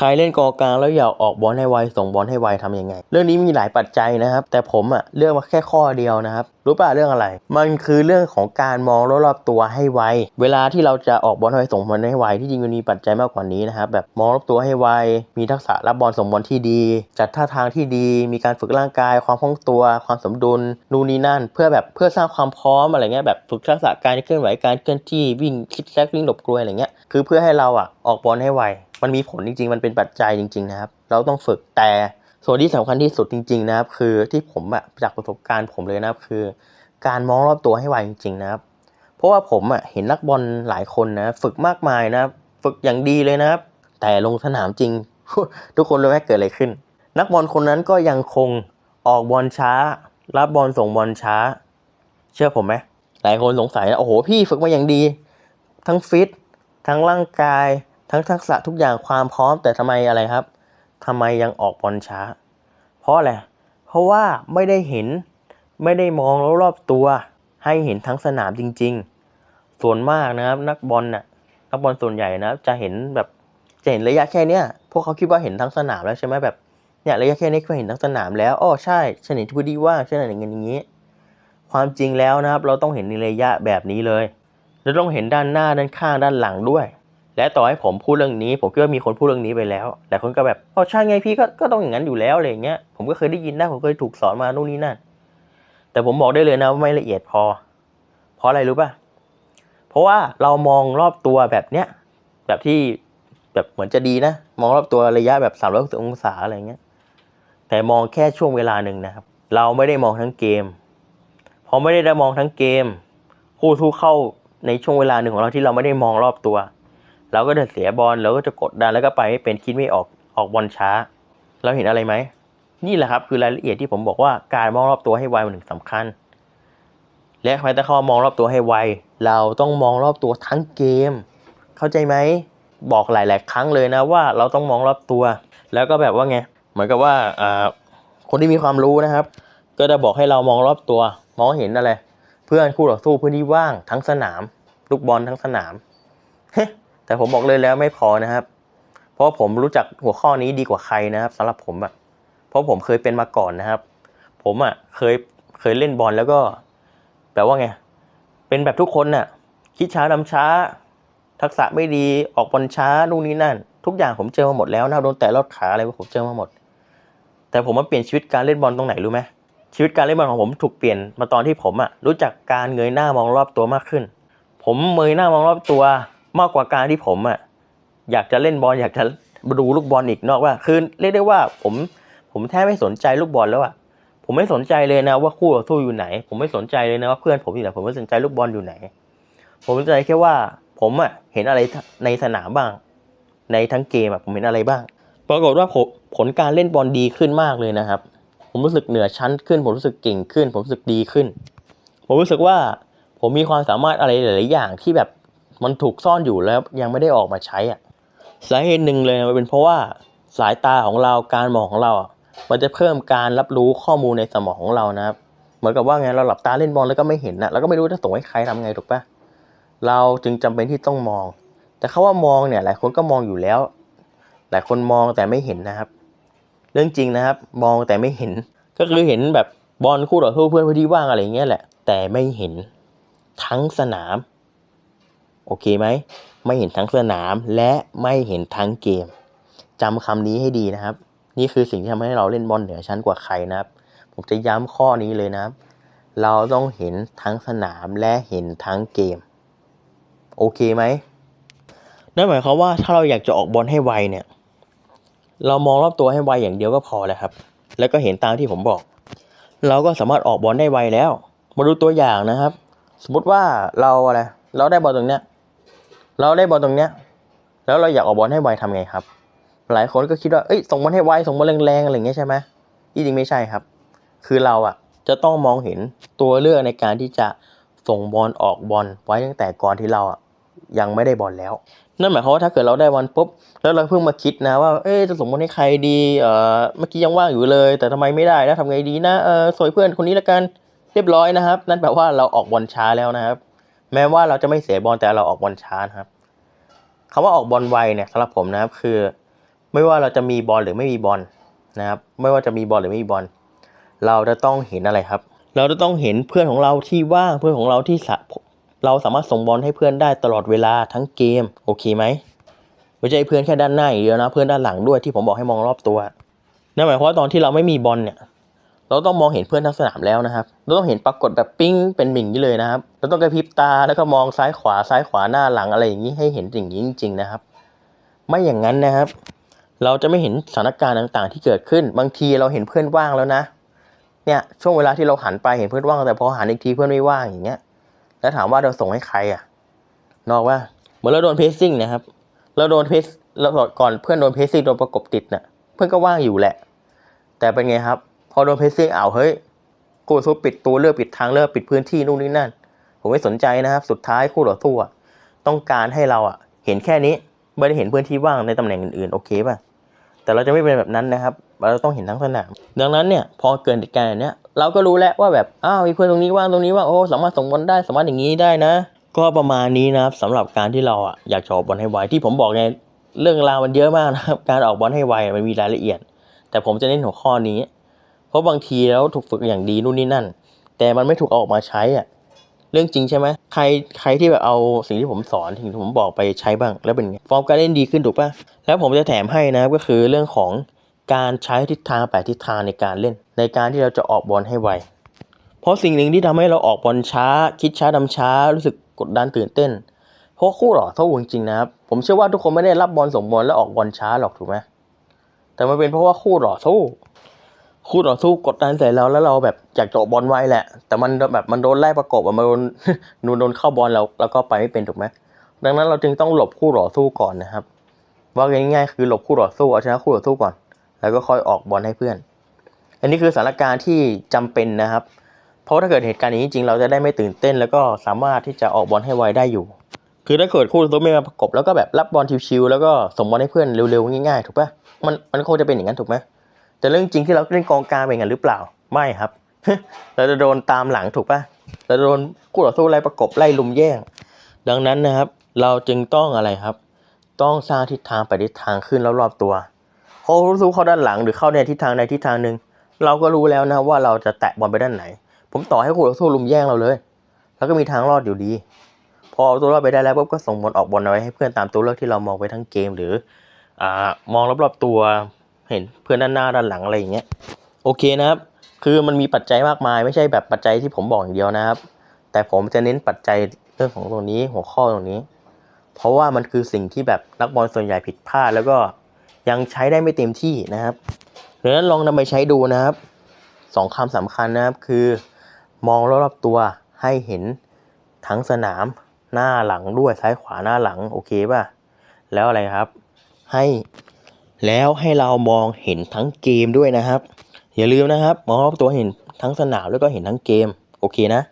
ใครเล่นกองกลางแล้วอยากออกบอลให้ไวส่งบอลให้ไวทำยังไง เรื่องนี้มีหลายปัจจัยนะครับ แต่ผมอะเลือกมาแค่ข้อเดียวนะครับ รู้ป่ะเรื่องอะไร มันคือเรื่องของการมองรอบๆตัวให้ไว เวลาที่เราจะออกบอลให้ไวส่งบอลให้ไวที่จริงมันมีปัจจัยมากกว่านี้นะครับแบบมองรอบตัวให้ไว มีทักษะรับบอลส่งบอลที่ดี จัดท่าทางที่ดี มีการฝึกร่างกาย ความคล่องตัว ความสมดุลนู่นนี่นั่น เพื่อแบบเพื่อสร้างความพร้อมอะไรเงี้ยแบบฝึกทักษะการเคลื่อนไหวการเคลื่อนที่วิ่งคิดแซกวิ่งหลบกลวยอะไรเงี้ยคือเพื่อให้เราอะออกบอลให้ไว มันมีผลจริง ๆ มันเป็นปัจจัยจริง ๆ นะครับ เราต้องฝึกแต่ส่วนที่สำคัญที่สุดจริง ๆ นะครับ คือที่ผมอะจากประสบการณ์ผมเลยนะครับคือ การมองรอบตัวให้ไวจริง ๆ นะครับ เพราะว่าผมอะเห็นนักบอลหลายคนนะ ฝึกมากมายนะครับ ฝึกอย่างดีเลยนะครับ แต่ลงสนามจริง ทุกคนรู้ไหมเกิดอะไรขึ้น นักบอลคนนั้นก็ยังคงออกบอลช้า รับบอลส่งบอลช้า เชื่อผมไหมหลายคนสงสัยนะโอ้โหพี่ฝึกมาอย่างดี ทั้งฟิตทั้งร่างกาย ทั้งทักษะทุกอย่างความพร้อมแต่ทำไมอะไรครับทำไมยังออกบอลช้า เพราะอะไร เพราะว่าไม่ได้เห็นไม่ได้มองรอบๆตัว ให้เห็นทั้งสนามจริง ๆ ส่วนมากนะครับ นักบอลน่ะนักบอลส่วนใหญ่นะจะเห็นแบบจะเห็นระยะแค่เนี้ยพวกเขาคิดว่าเห็นทั้งสนามแล้วใช่ไหมแบบเนี่ยระยะแค่นี้ก็เห็นทั้งสนามแล้วอ้อใช่ฉันเห็นพื้นที่ว่างฉันเห็นอย่างนี้อย่างนี้ ความจริงแล้วนะครับ เราต้องเห็นในระยะแบบนี้เลยเราต้องเห็นด้านหน้าด้านข้างด้านหลังด้วย และต่อให้ผมพูดเรื่องนี้ ผมคิดว่ามีคนพูดเรื่องนี้ไปแล้วแต่คนก็แบบอ๋อใช่ไงพี่ก็ก็ต้องอย่างนั้นอยู่แล้วอะไรเงี้ยผมก็เคยได้ยินนะผมเคยถูกสอนมานู่นนี่นั่นแต่ผมบอกได้เลยนะว่าไม่ละเอียดพอ เพราะอะไรรู้ป่ะเพราะว่าเรามองรอบตัวแบบเนี้ยแบบที่แบบเหมือนจะดีนะ มองรอบตัวระยะแบบสามร้อยองศาอะไรเงี้ยแต่มองแค่ช่วงเวลาหนึ่งนะครับ เราไม่ได้มองทั้งเกมพอไม่ได้มองทั้งเกมคู่ทุกเข้าในช่วงเวลาหนึ่งของเราที่เราไม่ได้มองรอบตัว เราก็จะเสียบอลเราก็จะกดดันแล้วก็ไปไม่เป็นคิดไม่ออกออกบอลช้า เราเห็นอะไรไหมนี่แหละครับคือรายละเอียดที่ผมบอกว่าการมองรอบตัวให้ไวมันถึงสำคัญ และใครถ้าเขามองรอบตัวให้ไว เราต้องมองรอบตัวทั้งเกม เข้าใจไหมบอกหลาย ๆ ครั้งเลยนะว่าเราต้องมองรอบตัว แล้วก็แบบว่าไงเหมือนกับว่าอ่าคนที่มีความรู้นะครับ ก็จะบอกให้เรามองรอบตัว มองเห็นอะไร เพื่อนคู่ต่อสู้พื้นที่ว่างทั้งสนาม ลูกบอลทั้งสนามเฮ้ แต่ผมบอกเลยแล้วไม่พอนะครับ เพราะผมรู้จักหัวข้อนี้ดีกว่าใครนะครับสำหรับผมอะเพราะผมเคยเป็นมาก่อนนะครับ ผมอะเคยเคยเล่นบอลแล้วก็แปลว่าไงเป็นแบบทุกคนน่ะคิดช้าทำช้า ทักษะไม่ดีออกบอลช้านู่นนี่นั่น ทุกอย่างผมเจอมาหมดแล้วนะโดนแต่ลอดขาอะไรผมเจอมาหมด แต่ผมมาเปลี่ยนชีวิตการเล่นบอลตรงไหนรู้ไหมชีวิตการเล่นบอลของผมถูกเปลี่ยนมาตอนที่ผมอะรู้จักการเงยหน้ามองรอบตัวมากขึ้น ผมเงยหน้ามองรอบตัว มากกว่าการที่ผมอะอยากจะเล่นบอลอยากจะดูลูกบอลอีกนอกว่าคือเรียกได้ว่าผมผมแทบไม่สนใจลูกบอลแล้วอะผมไม่สนใจเลยนะว่าคู่ต่อสู้อยู่ไหน ผมไม่สนใจเลยนะว่าเพื่อนผมอยู่ไหนผมไม่สนใจลูกบอลอยู่ไหน ผมสนใจแค่ว่าผมอะเห็นอะไรในสนามบ้าง ในทั้งเกมอะผมเห็นอะไรบ้าง ปรากฏว่าผมผลการเล่นบอลดีขึ้นมากเลยนะครับ ผมรู้สึกเหนือชั้นขึ้น ผมรู้สึกเก่งขึ้น ผมรู้สึกดีขึ้น ผมรู้สึกว่าผมมีความสามารถอะไรหลาย ๆ อย่างที่แบบ มันถูกซ่อนอยู่แล้วยังไม่ได้ออกมาใช้อะสาเหตุหนึ่งเลยมันเป็นเพราะว่าสายตาของเราการมองของเราอะมันจะเพิ่มการรับรู้ข้อมูลในสมองของเรานะครับ เหมือนกับว่าไงเราหลับตาเล่นบอลแล้วก็ไม่เห็นนะเราก็ไม่รู้จะส่งให้ใครทำไงถูกปะเราจึงจำเป็นที่ต้องมอง แต่เขาว่ามองเนี่ยหลายคนก็มองอยู่แล้ว หลายคนมองแต่ไม่เห็นนะครับ เรื่องจริงนะครับ มองแต่ไม่เห็น ก็คือเห็นแบบบอลคู่ต่อสู้เพื่อนพื้นที่ว่างอะไรอย่างเงี้ยแหละ แต่ไม่เห็นทั้งสนาม โอเคไหมไม่เห็นทั้งสนามและไม่เห็นทั้งเกมจำคำนี้ให้ดีนะครับ นี่คือสิ่งที่ทำให้เราเล่นบอลเหนือชั้นกว่าใครนะครับ ผมจะย้ำข้อนี้เลยนะครับ เราต้องเห็นทั้งสนามและเห็นทั้งเกม โอเคไหมนั่นหมายความว่าถ้าเราอยากจะออกบอลให้ไวเนี่ย เรามองรอบตัวให้ไวอย่างเดียวก็พอแล้วครับ แล้วก็เห็นตามที่ผมบอก เราก็สามารถออกบอลได้ไวแล้ว มาดูตัวอย่างนะครับ สมมติว่าเราอะไรเราได้บอลตรงเนี้ย เราได้บอลตรงเนี้ย แล้วเราอยากออกบอลให้ไวทำไงครับ หลายคนก็คิดว่าเอ้ยส่งบอลให้ไวส่งบอลแรงๆอะไรเงี้ยใช่ไหมที่จริงไม่ใช่ครับ คือเราอะจะต้องมองเห็นตัวเลือกในการที่จะส่งบอลออกบอลไว้ตั้งแต่ก่อนที่เราอะยังไม่ได้บอลแล้ว นั่นหมายความว่าถ้าเกิดเราได้บอลปุ๊บแล้วเราเพิ่งมาคิดนะว่าเอ๊จะส่งบอลให้ใครดีเอ่อเมื่อกี้ยังว่างอยู่เลย แต่ทำไมไม่ได้นะทำไงดีนะเออสวยเพื่อนคนนี้ละกันเรียบร้อยนะครับ นั่นแปลว่าเราออกบอลช้าแล้วนะครับ แม้ว่าเราจะไม่เสียบอลแต่เราออกบอลช้านะครับคำว่าออกบอลไวเนี่ยสำหรับผมนะครับคือ ไม่ว่าเราจะมีบอลหรือไม่มีบอลนะครับ ไม่ว่าจะมีบอลหรือไม่มีบอลเราจะต้องเห็นอะไรครับ เราจะต้องเห็นเพื่อนของเราที่ว่างเพื่อนของเราที่สะเราสามารถส่งบอลให้เพื่อนได้ตลอดเวลาทั้งเกมโอเคไหมไม่ใช่เพื่อนแค่ด้านหน้าอย่างเดียวนะเพื่อนด้านหลังด้วยที่ผมบอกให้มองรอบตัวนั่นหมายความว่าตอนที่เราไม่มีบอลเนี่ย เราต้องมองเห็นเพื่อนทั้งสนามแล้วนะครับ เราต้องเห็นปรากฏแบบปิ้งเป็นหมิ่งนี้เลยนะครับ เราต้องกระพริบตาแล้วก็มองซ้ายขวาซ้ายขวาหน้าหลังอะไรอย่างนี้ให้เห็นอย่างนี้จริง ๆนะครับ ไม่อย่างนั้นนะครับ เราจะไม่เห็นสถานการณ์ต่างๆ ที่เกิดขึ้น บางทีเราเห็นเพื่อนว่างแล้วนะ เนี่ยช่วงเวลาที่เราหันไปเห็นเพื่อนว่างแต่พอหันอีกทีเพื่อนไม่ว่างอย่างเงี้ย แล้วถามว่าเราส่งให้ใครอะ นอกว่าเหมือนเราโดนเพสซิ่งนะครับ เราโดนเพสเราก่อนเพื่อนโดนเพสซิ่งโดนประกบติดเน่ะ เพื่อนก็ว่างอยู่แหละ แต่เป็นไงครับ พอโดนเพสซิ่งอ้าวเฮ้ยกูสู้ปิดตัวเลือกปิดทางเลือกปิดพื้นที่นู่นนี่นั่น ผมไม่สนใจนะครับ สุดท้ายคู่ต่อสู้อะต้องการให้เราอะ เห็นแค่นี้ไม่ได้เห็นพื้นที่ว่างในตำแหน่งอื่นๆ โอเคป่ะ แต่เราจะไม่เป็นแบบนั้นนะครับ เราต้องเห็นทั้งสนาม ดังนั้นเนี่ย พอเกิดเหตุการณ์เนี้ยเราก็รู้แล้วว่าแบบ อ้าวมีเพื่อนตรงนี้ว่างตรงนี้ว่าง โอ้ สามารถส่งบอลได้ สามารถอย่างนี้ได้นะ ก็ประมาณนี้นะครับสำหรับการที่เราอะอยากจะออกบอลให้ไว ที่ผมบอกไง เรื่องราวมันเยอะมากนะครับ การออกบอลให้ไวมันมีรายละเอียด แต่ผมจะเน้นหัวข้อนี้ เพราะบางทีแล้วถูกฝึกอย่างดีนู่นนี่นั่น แต่มันไม่ถูกเอาออกมาใช้อะเรื่องจริงใช่ไหมใครใครที่แบบเอาสิ่งที่ผมสอนสิ่งที่ผมบอกไปใช้บ้าง แล้วเป็นไงฟอร์มการเล่นดีขึ้นถูกปะแล้วผมจะแถมให้นะก็คือเรื่องของการใช้ทิศทางแปดทิศทางในการเล่น ในการที่เราจะออกบอลให้ไวเพราะสิ่งหนึ่งที่ทำให้เราออกบอลช้า คิดช้าดำช้า รู้สึกกดดันตื่นเต้น เพราะคู่ต่อสู้จริงๆนะครับผมเชื่อว่าทุกคนไม่ได้รับบอลส่งบอลแล้วออกบอลช้าหรอกถูกไหมแต่มันเป็นเพราะว่าคู่ต่อสู้ คู่ต่อสู้กดดันใส่เราแล้วเราแบบอยากจะบอลไว้แหละ แต่มันแบบมันโดนไล่ประกบอมันโดนนูโดนเข้าบอลเราแล้วก็ไปไม่เป็นถูกไหมดังนั้นเราจึงต้องหลบคู่ต่อสู้ก่อนนะครับ ว่าง่ายๆคือหลบคู่ต่อสู้เอาชนะคู่ต่อสู้ก่อน แล้วก็ค่อยออกบอลให้เพื่อน อันนี้คือสถานการณ์ที่จำเป็นนะครับ เพราะถ้าเกิดเหตุการณ์นี้จริงเราจะได้ไม่ตื่นเต้น แล้วก็สามารถที่จะออกบอลให้ไวได้อยู่ คือถ้าเกิดคู่ต่อสู้ไม่มาประกบแล้วก็แบบรับบอลชิวๆแล้วก็ส่งบอลให้เพื่อนเร็วๆง่ายๆถูกปะมันมันคงจะเป็นอย่างนั้นถูกไหม แต่เรื่องจริงที่เราเล่นกองกลางเป็นอย่างนั้นหรือเปล่าไม่ครับ เราจะโดนตามหลังถูกปะเราจะโดนคู่ต่อสู้ไล่ประกบไล่ลุมแย่ง ดังนั้นนะครับ เราจึงต้องอะไรครับ ต้องสร้างทิศทางไปทิศทางขึ้นรอบๆตัวพอคู่ตู้เข้าด้านหลังหรือเข้าในทิศทางใดทิศทางหนึ่งเราก็รู้แล้วนะว่าเราจะแตะบอลไปด้านไหน ผมต่อให้คู่ต่อสู้ลุมแย่งเราเลย แล้วก็มีทางรอดอยู่ดี พอเอาตัวรอดไปได้แล้วปุ๊บก็ส่งบอลออกบอลเอาไว้ให้เพื่อนตามตัวเลือกที่เรามองไว้ทั้งเกมหรืออ่ามองรอบๆตัว เห็นเพื่อนด้านหน้าด้านหลังอะไรอย่างเงี้ยโอเคนะครับ คือมันมีปัจจัยมากมายไม่ใช่แบบปัจจัยที่ผมบอกอย่างเดียวนะครับ แต่ผมจะเน้นปัจจัยเรื่องของตรงนี้หัวข้อตรงนี้ เพราะว่ามันคือสิ่งที่แบบนักบอลส่วนใหญ่ผิดพลาดแล้วก็ยังใช้ได้ไม่เต็มที่นะครับดังนั้นลองนำไปใช้ดูนะครับสองคำสำคัญนะครับคือ มองรอบๆตัวให้เห็นทั้งสนามหน้าหลังด้วยซ้ายขวาหน้าหลังโอเคป่ะแล้วอะไรครับ ให้ แล้วให้เรามองเห็นทั้งเกมด้วยนะครับ อย่าลืมนะครับมองรอบตัวเห็นทั้งสนามแล้วก็เห็นทั้งเกม โอเคนะ